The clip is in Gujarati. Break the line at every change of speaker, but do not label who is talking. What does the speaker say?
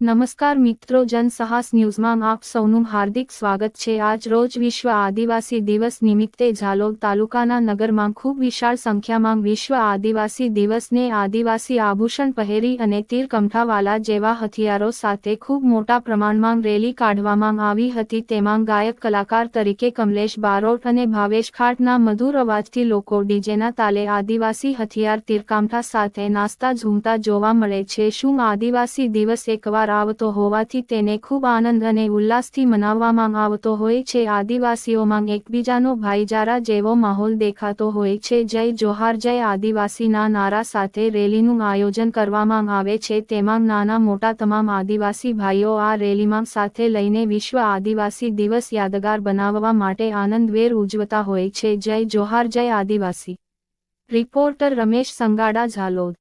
નમસ્કાર મિત્રો જનસાહસ ન્યૂઝમાં આપ સૌનું હાર્દિક સ્વાગત છે. આજ રોજ વિશ્વ આદિવાસી દિવસ નિમિત્તે ઝાલોદ તાલુકાના નગરમાં ખૂબ વિશાળ સંખ્યામાં વિશ્વ આદિવાસી દિવસને આદિવાસી આભૂષણ પહેરી અને તીર કમઠાવાલા જેવા હથિયારો સાથે ખૂબ મોટા પ્રમાણમાં રેલી કાઢવામાં આવી હતી. તેમાં ગાયક કલાકાર તરીકે કમલેશ બારોટ અને ભાવેશ ખાટના મધુર અવાજથી લોકો ડીજેના તાલે આદિવાસી હથિયાર તીરકામઠા સાથે નાસ્તા ઝૂમતા જોવા મળે છે. શું આદિવાસી દિવસ એકવાર આવતો હોવાથી તેને ખૂબ આનંદ અને ઉલ્લાસથી મનાવવામાં આવતો હોય છે. આદિવાસીઓમાં એકબીજાનો ભાઈચારા જેવો માહોલ દેખાતો હોય છે. જય જોહાર, જય આદિવાસીના નારા સાથે રેલીનું આયોજન કરવામાં આવે છે. તેમાં નાના મોટા તમામ આદિવાસી ભાઈઓ આ રેલીમાં સાથે લઈને વિશ્વ આદિવાસી દિવસ યાદગાર બનાવવા માટે આનંદવેર ઉજવતા હોય છે. જય જોહાર, જય આદિવાસી. રિપોર્ટર રમેશ સંગાડા, ઝાલોદ.